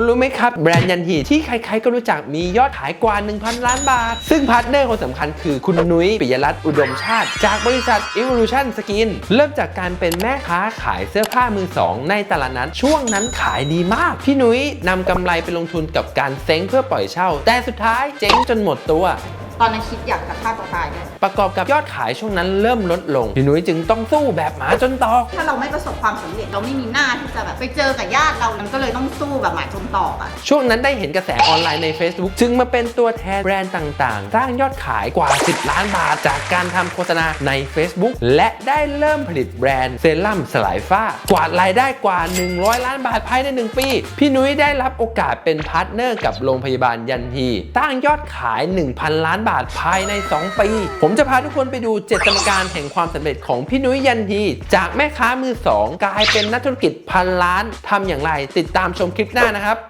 คุณรู้ไหมครับ แบรนด์ยันฮีที่ใครๆก็รู้จักมียอดขายกว่า 1,000 ล้านบาท ซึ่งพาร์ทเนอร์คนสำคัญคือคุณนุ้ยปิยรัตน์อุดมชาติ จากบริษัท Evolution Skin เริ่มจากการเป็นแม่ค้าขายเสื้อผ้ามือสองในตลาดนัดช่วงนั้นขายดีมาก พี่นุ้ยนำกำไรไปลงทุนกับการเซ้งเพื่อปล่อยเช่า แต่สุดท้ายเจ๊งจนหมดตัว ตอนนั้นคิดอยากจะฆ่าตัวตายด้วยประกอบกับยอดขายช่วงนั้นเริ่มลดลงพี่นุ้ยจึงต้องสู้แบบหมาจนตอกถ้าเราไม่ประสบความสำเร็จเราไม่มีหน้าที่จะแบบไปเจอกับญาติเรามันก็เลยต้องสู้แบบหมาจนตอกอะช่วงนั้นได้เห็นกระแสออนไลน์ใน Facebook จึงมาเป็นตัวแทนแบรนด์ต่างๆ สร้างยอดขายกว่า 10 ล้านบาทจากการทำโฆษณาใน Facebook และได้เริ่มผลิตแบรนด์เซรั่มสลายฝ้ากวาดรายได้กว่า 100 ล้านบาทภายใน 1 ปี พี่นุ้ยได้รับโอกาสเป็นพาร์ทเนอร์กับโรงพยาบาลยันทีสร้างยอดขาย 1,000 ล้านบาทภายใน 2 ปี ผมจะพาทุกคนไปดูเจ็ดสมการแห่งความสำเร็จของพี่นุ้ยยันทีจากแม่ค้ามือสองกลายเป็นนักธุรกิจพันล้านทำอย่างไร ติดตามชมคลิปหน้านะครับ